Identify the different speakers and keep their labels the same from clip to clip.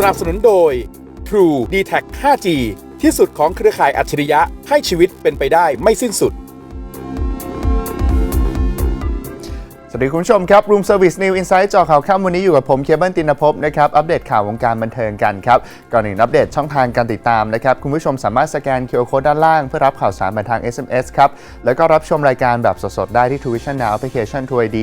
Speaker 1: สนับสนุนโดย True d t a c 5G ที่สุดของเครือข่ายอัจฉริยะให้ชีวิตเป็นไปได้ไม่สิ้นสุด
Speaker 2: สวัสดีคุณผู้ชมครับ Room Service New Insight จอข่าวค่ำวันนี้อยู่กับผมเคเบิลตินภพนะครับ อัปเดตข่าววงการบันเทิงกันครับ ก่อนอื่นอัปเดตช่องทางการติดตามนะครับ คุณผู้ชมสามารถสแกน QR Code ด้านล่างเพื่อรับข่าวสารผ่านทาง SMS ครับ แล้วก็รับชมรายการแบบสดๆ ได้ที่ t w i t i o n Now Application 2 ID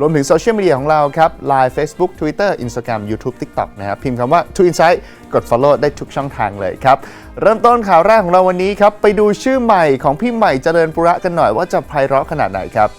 Speaker 2: รวมถึงโซเชียลมีเดียของเราครับ Line Facebook Twitter Instagram YouTube TikTok นะครับพิมพ์คำว่า t w Insight กด follow ได้ทุกช่องทางเลยครับเริ่มต้นข่าวแรกของเราวันนี้ครับไปดูชื่อใหม่ของพี่ใหม่เจริญปุระกันหน่อยว่าจะไพเราะขนาดไหนครับ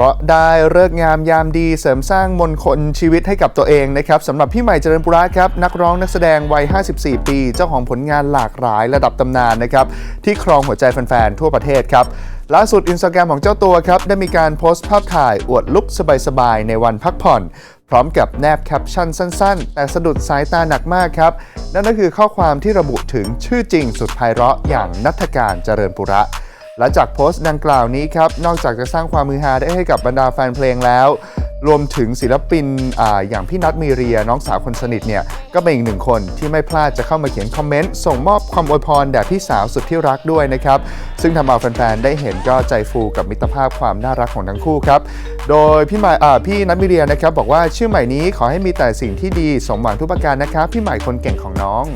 Speaker 2: ราะได้เลิกงามยามดีเสริมสร้างมนคลชีวิตให้กับตัวเองนะครับสำหรับพี่ใหม่เจริญปุระครับนักร้องนักแสดงวัย 54 ปี เจ้าของผลงานหลากหลายระดับตำนานนะครับที่ครองหัวใจแฟนๆทั่วประเทศครับล่าสุดอินสตาแกรมของเจ้าตัวครับได้มีการโพสต์ภาพถ่ายอวดลุกสบายๆในวันพักผ่อน พร้อมกับแนบแคปชั่นสั้นๆ แต่สะดุดสายตาหนักมากครับ นั่นก็คือข้อความที่ระบุถึงชื่อจริงสุดไพเราะอย่างนัฐการเจริญปุระ และจากโพสต์ดังกล่าวนี้ครับ นอกจากจะสร้างความมือฮาได้ให้กับบรรดาแฟนเพลงแล้ว รวมถึงศิลปินออย่างพี่นัทมีเรียน้องสาวคนสนิทเนี่ย ก็เป็นอีกหนึ่งคนที่ไม่พลาดจะเข้ามาเขียนคอมเมนต์ ส่งมอบความอวยพรแด่พี่สาวสุดที่รักด้วยนะครับ ซึ่งทำเอาแฟนๆได้เห็นก็ใจฟูกับมิตรภาพความน่ารักของทั้งคู่ครับโดยพี่ใหม่พี่นัทมีเรียนะครับบอกว่าชื่อใหม่นี้ขอให้มีแต่สิ่งที่ดีสมหวังทุกประการนะครับพี่ใหม่คนเก่งของน้อง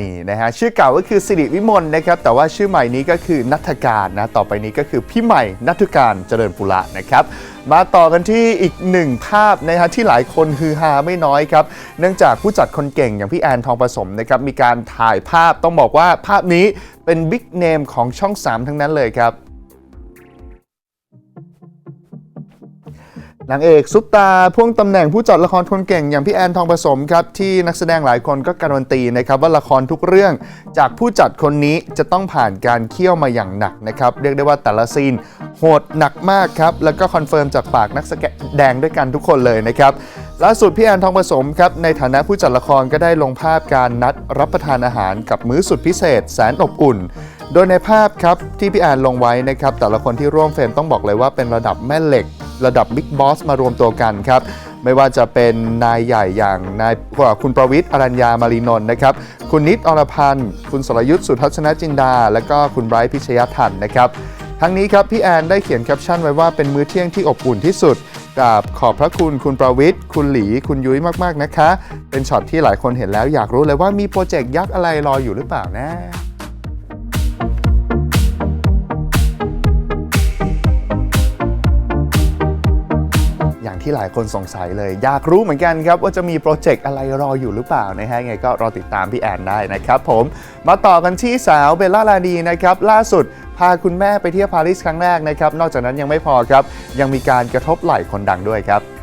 Speaker 2: นี่นะฮะชื่อเก่าก็คือสิริวิมลนะครับแต่ว่าชื่อใหม่นี้ก็คือนัทการนะต่อไปนี้ก็คือพี่ใหม่นัทการเจริญปุระนะครับมาต่อกันที่อีกหนึ่งภาพนะฮะที่หลายคนฮือฮาไม่น้อยครับเนื่องจากผู้จัดคนเก่งอย่างพี่แอนทองผสมนะครับมีการถ่ายภาพต้องบอกว่าภาพนี้เป็นบิ๊กเนมของช่อง 3 ทั้งนั้นเลยครับ นางเอกซุปตาพ่วงตำแหน่งผู้จัดละครคนเก่งอย่างพี่แอนทองผสมครับที่นักแสดงหลายคนก็การันตีนะครับว่าละครทุกเรื่องจากผู้จัดคนนี้จะต้องผ่านการเคี่ยวมาอย่างหนักนะครับเรียกได้ว่าแต่ละซีนโหดหนักมากครับแล้วก็คอนเฟิร์มจากปากนักแสดงด้วยกันทุกคนเลยนะครับล่าสุดพี่แอนทองผสมครับในฐานะผู้จัดละครก็ได้ลงภาพการนัดรับประทานอาหารกับมื้อสุดพิเศษ แสนอบอุ่น โดยในภาพครับที่พี่แอนลงไว้นะครับแต่ละคนที่ร่วมเฟรมต้องบอกเลยว่าเป็นระดับแม่เหล็ก ระดับบิ๊กบอสมารวมตัวกันครับไม่ว่าจะเป็นนายใหญ่อย่างนายคุณประวิทย์อรัญญามารีนนท์นะครับ คุณนิดอรพันธ์ คุณสรยุทธ์สุทัศนจินดา และก็คุณไบรท์พิชยทันนะครับ ทั้งนี้ครับพี่แอนได้เขียนแคปชั่นไว้ว่าเป็นมื้อเที่ยงที่อบอุ่นที่สุดกราบขอบพระคุณคุณประวิทย์ คุณหลี คุณยุ้ยมาก ๆ นะคะ เป็นช็อตที่หลายคนเห็นแล้วอยากรู้เลยว่ามีโปรเจกต์ยักษ์อะไรรออยู่หรือเปล่านะ ที่หลายคนสงสัยเลย อยากรู้เหมือนกันครับว่าจะมีโปรเจกต์อะไรรออยู่หรือเปล่านะฮะไงก็รอติดตามพี่แอนได้นะครับผมมาต่อกันที่สาวเบลล่าลาดีนะครับล่าสุดพาคุณแม่ไปเที่ยวปารีสครั้งแรกนะครับนอกจากนั้นยังไม่พอครับยังมีการกระทบไหล่คนดังด้วยครับ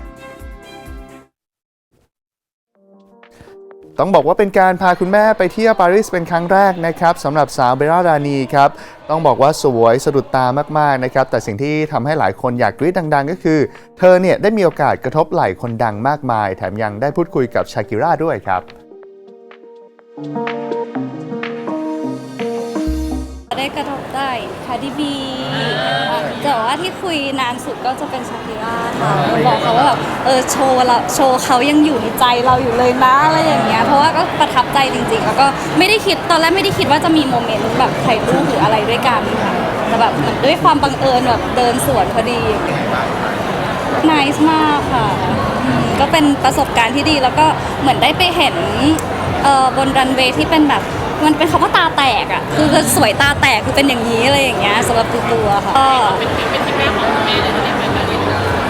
Speaker 2: ต้องบอกว่าเป็นการพาคุณแม่ไปเที่ยวปารีสเป็นครั้งแรกนะครับสำหรับสาวเบลล่ารานีครับต้องบอกว่าสวยสะดุดตามากๆนะครับแต่สิ่งที่ทำให้หลายคนอยากกรี๊ดดัง ๆ ก็คือ เธอเนี่ยได้มีโอกาสกระทบไหล่คนดังมากมาย แถมยังได้พูดคุยกับชากิร่าด้วยครับ
Speaker 3: ได้กระทบได้คาร์ดิบีแต่ว่าที่คุยนานสุดก็จะเป็นชาคิร่าค่ะบอกเขาว่าแบบเออโชว์เราโชว์เขายังอยู่ในใจเราอยู่เลยนะอะไรอย่างเงี้ยเพราะว่าก็ประทับใจจริงๆ แล้วก็ไม่ได้คิดตอนแรกไม่ได้คิดว่าจะมีโมเมนต์แบบถ่ายรูปหรืออะไรด้วยกันค่ะแต่แบบเหมือนด้วยความบังเอิญแบบเดินสวนพอดีน i c e มากค่ะอืมก็เป็นประสบการณ์ที่ดีแล้วก็เหมือนได้ไปเห็นเอ่อบนรันเวย์ที่เป็นแบบ มันเป็นคำว่าตาแตกอะคือคือสวยตาแตกคือเป็นอย่างนี้อะไรอย่างเงี้ยสำหรับตัวตัวค่ะก็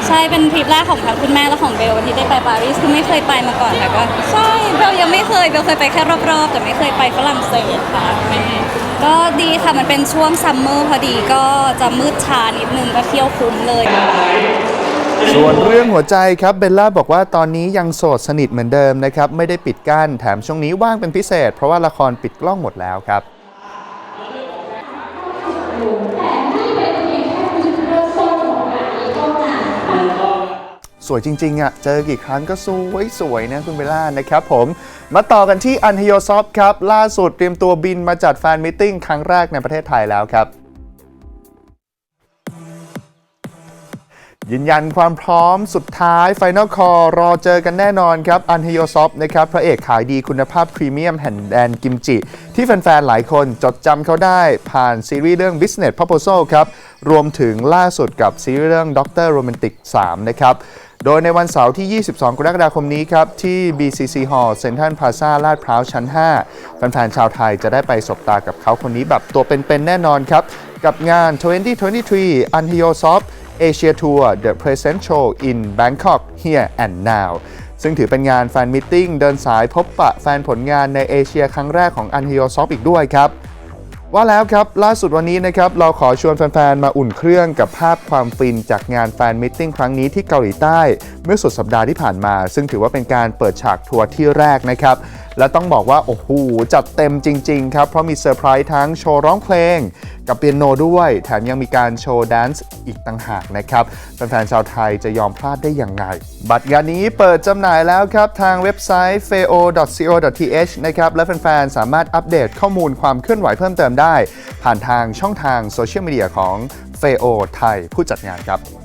Speaker 3: ใช่เป็นทริปแรกของทั้งคุณแม่และของเบลที่ได้ไปปารีสคือไม่เคยไปมาก่อนแต่ก็ใช่เบลยังไม่เคยเบลเคยไปแค่รอบๆ แต่ไม่เคยไปฝรั่งเศสค่ะก็ดีค่ะมันเป็นช่วงซัมเมอร์พอดีก็จะมืดช้านิดนึงก็เที่ยวคุ้มเลย
Speaker 2: ส่วนเรื่องหัวใจครับเบลล่าบอกว่าตอนนี้ยังโสดสนิทเหมือนเดิมนะครับ ไม่ได้ปิดกั้นแถมช่วงนี้ว่างเป็นพิเศษ เพราะว่าละครปิดกล้องหมดแล้วครับสวยจริงๆอะ่ะ เจอกี่ครั้งก็สวยสวยๆนะคุณเบลล่านะครับผม มาต่อกันที่อัน y โยซอฟครับ ล่าสุดเตรียมตัวบินมาจัดแฟนมิทติ้งครั้งแรกในประเทศไทยแล้วครับ ยืนยันความพร้อมสุดท้าย Final Call รอเจอกันแน่นอนครับ อันเฮโยซอฟนะครับ พระเอกขายดีคุณภาพพรีเมียมแห่งแดนกิมจิ ที่แฟน ๆ หลายคนจดจำเขาได้ผ่านซีรีส์เรื่อง Business Proposal ครับ รวมถึงล่าสุดกับซีรีส์เรื่อง Doctor Romantic 3 นะครับ โดยในวันเสาร์ที่ 22 กรกฎาคมนี้ครับ ที่ BCC Hall Central Plaza ลาดพร้าวชั้น 5 แฟนๆชาวไทยจะได้ไปสบตากับเขาคนนี้แบบตัวเป็นๆแน่นอนครับกับงาน 2023อันเฮโยซอฟ Asia Tour The Present Show in Bangkok Here and Now ซึ่งถือเป็นงานแฟนมิทติ้งเดินสายพบปะแฟนผลงานในเอเชียครั้งแรกของ u n h e o s o f t อีกด้วยครับ ว่าแล้วครับล่าสุดวันนี้นะครับเราขอชวนแฟนๆ มาอุ่นเครื่องกับภาพความฟินจากงานแฟนมิทติ้งครั้งนี้ที่เกาหลีใต้ เมื่อสุดสัปดาห์ที่ผ่านมา ซึ่งถือว่าเป็นการเปิดฉากทัวร์ที่แรกนะครับ และต้องบอกว่า โอ้โห จัดเต็มจริง ๆ ครับ เพราะมีเซอร์ไพรส์ทั้งโชว์ร้องเพลง กับเปียโนด้วย แถมยังมีการโชว์แดนซ์อีกต่างหากนะครับแฟนๆชาวไทยจะยอมพลาดได้อย่างไรบัตรงานนี้เปิดจำหน่ายแล้วครับ ทางเว็บไซต์ feo.co.th นะครับ และแฟนๆ สามารถอัปเดตข้อมูลความเคลื่อนไหวเพิ่มเติมได้ ผ่านทางช่องทางโซเชียลมีเดียของ feo ไทยผู้จัดงานครั
Speaker 4: บ